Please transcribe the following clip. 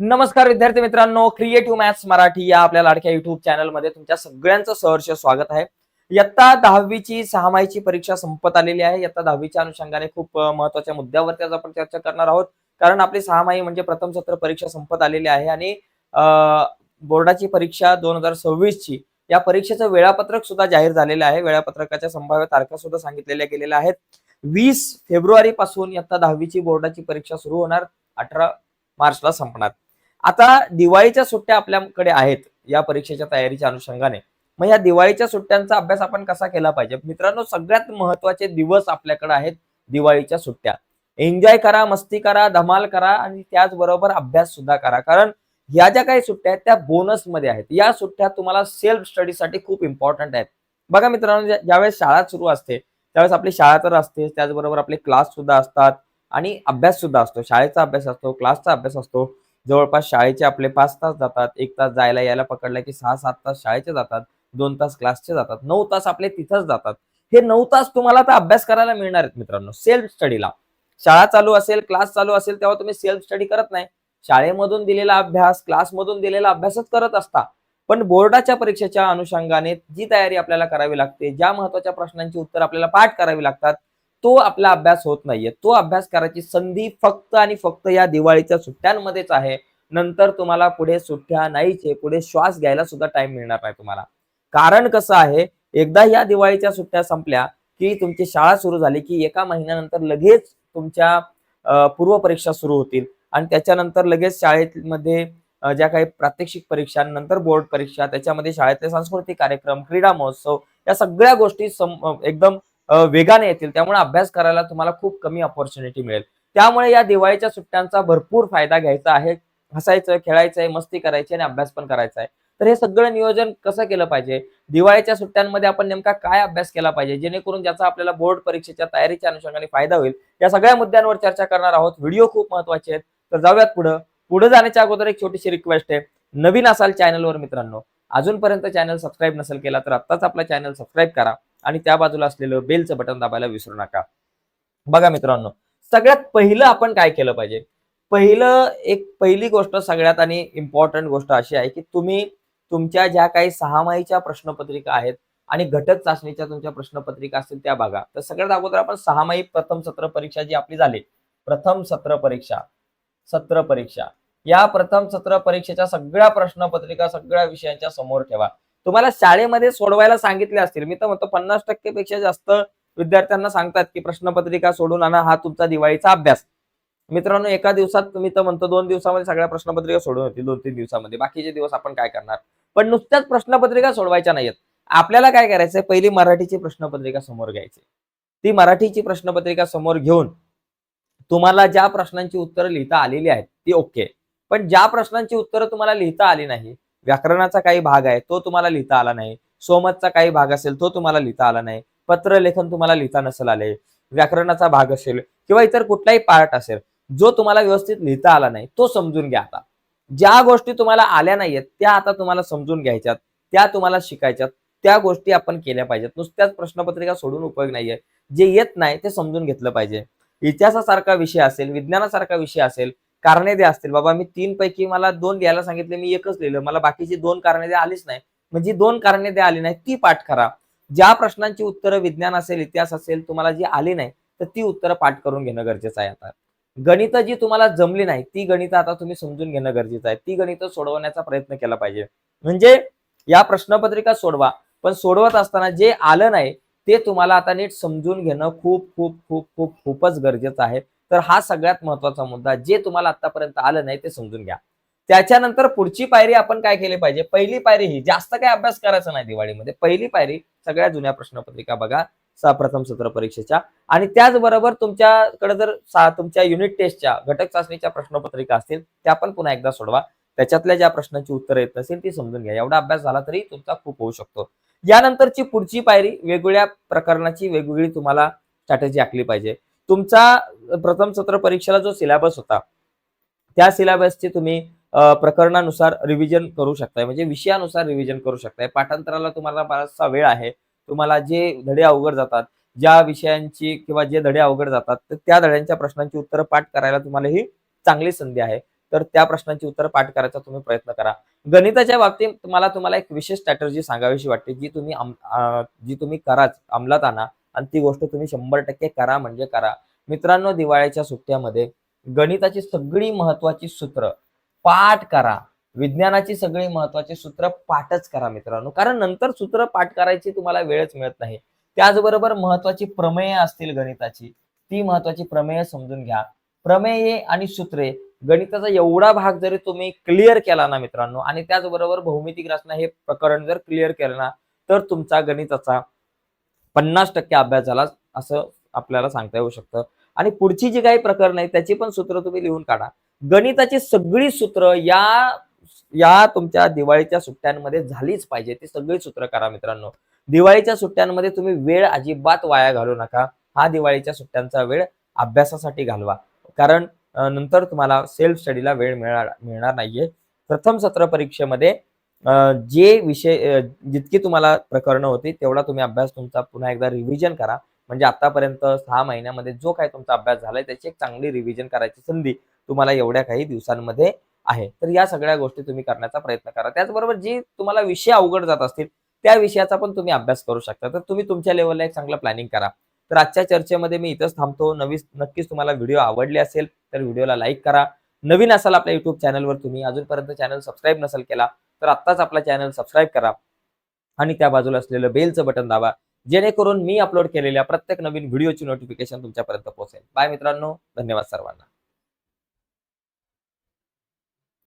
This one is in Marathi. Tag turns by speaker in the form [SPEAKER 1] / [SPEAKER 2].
[SPEAKER 1] नमस्कार विद्यार्थी मित्रांनो क्रिएटिव्ह मॅथ्स मराठी या आपल्या लाडक्या युट्यूब चॅनलमध्ये तुमच्या सगळ्यांचं सहर्ष स्वागत आहे. इयत्ता दहावीची सहामाहीची परीक्षा संपत आलेली आहे. इयत्ता दहावीच्या अनुषंगाने खूप महत्त्वाच्या मुद्द्यावरती आज आपण चर्चा करणार आहोत. कारण आपली सहामाही म्हणजे प्रथम सत्र परीक्षा संपत आलेली आहे आणि बोर्डाची परीक्षा दोन हजार सव्वीस ची या परीक्षेचं वेळापत्रक सुद्धा जाहीर झालेलं आहे. वेळापत्रकाच्या संभाव्य तारखा सुद्धा सांगितलेल्या गेलेल्या आहेत. वीस फेब्रुवारी पासून इयत्ता दहावीची बोर्डाची परीक्षा सुरू होणार. अठरा मार्चला संपणार. आता दिवाळीच्या सुट्ट्या आपल्याकडे आहेत या परीक्षेच्या तयारीच्या अनुषंगाने. मग या दिवाळीच्या सुट्ट्यांचा अभ्यास आपण कसा केला पाहिजे? मित्रांनो सगळ्यात महत्त्वाचे दिवस आपल्याकडे आहेत दिवाळीच्या सुट्ट्या. एन्जॉय करा मस्ती करा धमाल करा आणि त्याचबरोबर अभ्यास सुद्धा करा. कारण ह्या ज्या काही सुट्ट्या आहेत त्या बोनसमध्ये आहेत. या सुट्ट्या तुम्हाला सेल्फ स्टडीसाठी खूप इम्पॉर्टंट आहेत. बघा मित्रांनो ज्यावेळेस शाळा सुरू असते त्यावेळेस आपली शाळा तर असते त्याचबरोबर आपले क्लास सुद्धा असतात आणि अभ्यास सुद्धा असतो. शाळेचा अभ्यास असतो क्लासचा अभ्यास असतो. जवळपास शाळेचे आपले पाच तास जातात. एक तास जायला यायला पकडला की सहा सात तास शाळेचे जातात. दोन तास क्लासचे जातात. नऊ तास आपले तिथंच जातात. हे नऊ तास तुम्हाला आता अभ्यास करायला मिळणार आहेत मित्रांनो. सेल्फ स्टडीला. शाळा चालू असेल क्लास चालू असेल तेव्हा तुम्ही सेल्फ स्टडी करत नाही. शाळेमधून दिलेला अभ्यास क्लासमधून दिलेला अभ्यासच करत असता. पण बोर्डाच्या परीक्षेच्या अनुषंगाने जी तयारी आपल्याला करावी लागते ज्या महत्त्वाच्या प्रश्नांची उत्तर आपल्याला पाठ करावी लागतात तो आपला अभ्यास होत नाहीये. तो अभ्यास करायची संधी फक्त आणि फक्त या दिवाळीच्या सुट्ट्यांमध्येच आहे. नंतर तुम्हाला पुढे सुट्ट्या नाहीच आहे पुढे श्वास घ्यायला सुद्धा टाइम मिळणार नाही तुम्हाला. कारण कसं आहे एकदा या दिवाळीच्या सुट्ट्या संपल्या की तुमची शाळा सुरू झाली की एका महिन्यानंतर लगेच तुमच्या पूर्व परीक्षा सुरू होतील. आणि त्याच्यानंतर लगेच शाळेमध्ये ज्या काही प्रात्यक्षिक परीक्षा नंतर बोर्ड परीक्षा त्याच्यामध्ये शाळेतले सांस्कृतिक कार्यक्रम क्रीडा महोत्सव या सगळ्या गोष्टी सम- एकदम वेगाने येतील त्यामुळे अभ्यास करायला तुम्हाला खूप कमी ऑपॉर्च्युनिटी मिळेल. त्यामुळे या दिवाळीच्या सुट्ट्यांचा भरपूर फायदा घ्यायचा आहे. हसायचं खेळायचं आहे मस्ती करायची आणि अभ्यास पण करायचा आहे. तर हे सगळं नियोजन कसं केलं पाहिजे? दिवाळीच्या सुट्ट्यांमध्ये आपण नेमका काय अभ्यास केला पाहिजे? जेणेकरून ज्याचा आपल्याला बोर्ड परीक्षेच्या तयारीच्या अनुषंगाने फायदा होईल. या सगळ्या मुद्द्यांवर चर्चा करणार आहोत. व्हिडिओ खूप महत्त्वाचे आहेत. तर जाऊयात पुढं. पुढे जाण्याच्या अगोदर एक छोटीशी रिक्वेस्ट आहे. नवीन असाल चॅनलवर मित्रांनो अजूनपर्यंत चॅनल सबस्क्राईब नसेल केला तर आत्ताच आपला चॅनल सबस्क्राईब करा. आणि त्या बाजूला असलेलं बेलचं बटन दाबायला विसरू नका. बघा मित्रांनो सगळ्यात पहिलं आपण काय केलं पाहिजे? पहिलं एक पहिली गोष्ट सगळ्यात आणि इम्पॉर्टंट गोष्ट अशी आहे की तुम्ही तुमच्या ज्या काही सहामाहीच्या प्रश्नपत्रिका आहेत आणि घटक चाचणीच्या तुमच्या प्रश्नपत्रिका असतील त्या बघा. तर सगळ्यात अगोदर आपण सहामाही प्रथम सत्र परीक्षा जी आपली झाली प्रथम सत्र परीक्षा सत्र परीक्षा. या प्रथम सत्र परीक्षेच्या सगळ्या प्रश्नपत्रिका सगळ्या विषयांच्या समोर ठेवा. तुम्हाला शाळेमध्ये सोडवायला सांगितले असतील. मी तर म्हणतो पन्नास टक्के पेक्षा जास्त विद्यार्थ्यांना सांगतात की प्रश्नपत्रिका सोडून आणा हा तुमचा दिवाळीचा अभ्यास. मित्रांनो एका दिवसात तुम्ही तर म्हणतो दोन दिवसामध्ये सगळ्या प्रश्नपत्रिका सोडून होतील दोन तीन दिवसामध्ये. बाकीचे दिवस आपण काय करणार? पण नुसत्याच प्रश्नपत्रिका सोडवायच्या नाहीयेत. आपल्याला काय करायचंय? पहिली मराठीची प्रश्नपत्रिका समोर घ्यायची. ती मराठीची प्रश्नपत्रिका समोर घेऊन तुम्हाला ज्या प्रश्नांची उत्तरं लिहिता आलेली आहेत ती ओके. पण ज्या प्रश्नांची उत्तरं तुम्हाला लिहिता आली नाही व्याकरणाचा काही भाग आहे तो तुम्हाला लिहिता आला नाही. सोमतचा काही भाग असेल तो तुम्हाला लिहिता आला नाही. पत्रलेखन तुम्हाला लिहिता नसेल आले व्याकरणाचा भाग असेल किंवा इतर कुठलाही पार्ट असेल जो तुम्हाला व्यवस्थित लिहिता आला नाही तो समजून घ्या आता. ज्या गोष्टी तुम्हाला आल्या नाहीयेत त्या आता तुम्हाला समजून घ्यायच्यात त्या तुम्हाला शिकायच्यात त्या गोष्टी आपण केल्या पाहिजेत. नुसत्याच प्रश्नपत्रिका सोडून उपयोग नाहीये. जे येत नाही ते समजून घेतलं पाहिजे. इतिहासासारखा विषय असेल विज्ञानासारखा विषय असेल कारणे द्या असतील. बाबा मी तीन पैकी मला दोन लिहायला सांगितले मी एकच लिहिलं. मला बाकीची दोन कारणे द्या आलीच नाही. म्हणजे दोन कारणे द्या आली नाही ती पाठ करा. ज्या प्रश्नांची उत्तरं विज्ञान असेल इतिहास असेल तुम्हाला जी आली नाही तर ती उत्तरं पाठ करून घेणं गरजेचं आहे आता. गणित जी तुम्हाला जमली नाही ती गणित आता तुम्ही समजून घेणं गरजेचं आहे. ती गणित सोडवण्याचा प्रयत्न केला पाहिजे. म्हणजे या प्रश्नपत्रिका सोडवा. पण सोडवत असताना जे आलं नाही ते तुम्हाला आता नीट समजून घेणं खूप खूप खूप खूप खूपच गरजेचं आहे. तर हा सगळ्यात महत्त्वाचा मुद्दा. जे तुम्हाला आतापर्यंत आलं नाही ते समजून घ्या. त्याच्यानंतर पुढची पायरी आपण काय केली पाहिजे? पहिली पायरी ही जास्त काय अभ्यास करायचा नाही दिवाळीमध्ये. पहिली पायरी सगळ्या जुन्या प्रश्नपत्रिका बघा प्रथम सत्र परीक्षेच्या. आणि त्याचबरोबर तुमच्याकडे जर तुमच्या युनिट टेस्टच्या घटक चाचणीच्या प्रश्नपत्रिका असतील त्या पण पुन्हा एकदा सोडवा. त्याच्यातल्या ज्या प्रश्नांची उत्तरं येत नसेल ती समजून घ्या. एवढा अभ्यास झाला तरी तुमचा खूप होऊ शकतो. यानंतरची पुढची पायरी वेगवेगळ्या प्रकरणाची वेगवेगळी तुम्हाला स्ट्रॅटेजी आखली पाहिजे. तुमचा प्रथम सत्र परीक्षेला जो सिलेबस होता त्या सिलेबसचे तुम्ही प्रकरणानुसार रिव्हिजन करू शकताय. म्हणजे विषयानुसार रिव्हिजन करू शकताय. पाठांतराला तुम्हाला बराचसा वेळ आहे. तुम्हाला जे धडे अवघड जातात ज्या विषयांची किंवा जे धडे अवघड जातात तर त्या धड्यांच्या प्रश्नांची उत्तरं पाठ करायला तुम्हाला ही चांगली संधी आहे. तर त्या प्रश्नांची उत्तरं पाठ करायचा तुम्ही प्रयत्न करा. गणिताच्या बाबतीत मला तुम्हाला एक विशेष स्ट्रॅटर्जी सांगावीशी वाटते जी तुम्ही अम- जी तुम्ही कराच अंमलात आणा. आणि ती गोष्ट तुम्ही शंभर टक्के करा म्हणजे करा. मित्रांनो दिवाळीच्या सुट्ट्यामध्ये गणिताची सगळी महत्वाची सूत्र पाठ करा. विज्ञानाची सगळी महत्वाची सूत्र पाठच करा मित्रांनो. कारण नंतर सूत्र पाठ करायची तुम्हाला वेळच मिळत नाही. त्याचबरोबर महत्वाची प्रमेय असतील गणिताची ती महत्वाची प्रमेय समजून घ्या. प्रमेये आणि सूत्रे गणिताचा एवढा भाग जरी तुम्ही क्लिअर केला ना मित्रांनो आणि त्याचबरोबर भौमितिक रचना हे प्रकरण जर क्लिअर केलं ना तर तुमचा गणिताचा पन्नास टक्के अभ्यास झाला असं आपल्याला सांगता येऊ शकतं. आणि पुढची जी काही प्रकरण आहे त्याची पण सूत्र तुम्ही लिहून काढा. गणिताची सगळी सूत्र या या तुमच्या दिवाळीच्या सुट्ट्यांमध्ये झालीच पाहिजे ती सगळी सूत्र करा मित्रांनो. दिवाळीच्या सुट्ट्यांमध्ये तुम्ही वेळ अजिबात वाया घालू नका. हा दिवाळीच्या सुट्ट्यांचा वेळ अभ्यासासाठी घालवा. कारण नंतर तुम्हाला सेल्फ स्टडीला वेळ मिळणार मिळणार नाहीये. प्रथम सत्र परीक्षेमध्ये जे विषय जितकी तुम्हाला प्रकरणं होती तेवढा तुम्ही अभ्यास तुमचा पुन्हा एकदा रिव्हिजन करा. म्हणजे आतापर्यंत सहा महिन्यामध्ये जो काही तुमचा अभ्यास झालाय त्याची एक चांगली रिव्हिजन करायची संधी तुम्हाला एवढ्या काही दिवसांमध्ये आहे. तर या सगळ्या गोष्टी तुम्ही करण्याचा प्रयत्न करा. त्याचबरोबर जी तुम्हाला विषय अवघड जात असतील त्या विषयाचा पण तुम्ही अभ्यास करू शकता. तर तुम्ही तुमच्या लेवलला एक चांगलं प्लॅनिंग करा. तर आजच्या चर्चेमध्ये मी इथंच थांबतो. नवी नक्कीच तुम्हाला व्हिडिओ आवडले असेल तर व्हिडिओला लाईक करा. नवीन असाल आपल्या युट्यूब चॅनलवर तुम्ही अजूनपर्यंत चॅनल सबस्क्राईब नसेल केला तर आत्ताच आपला चॅनल सबस्क्राईब करा आणि त्या बाजूला असलेलं बेलचं बटन दाबा जेणेकरून मी अपलोड केलेल्या प्रत्येक नवीन व्हिडिओची नोटिफिकेशन तुमच्यापर्यंत पोहोचेल. बाय मित्रांनो धन्यवाद सर्वांना.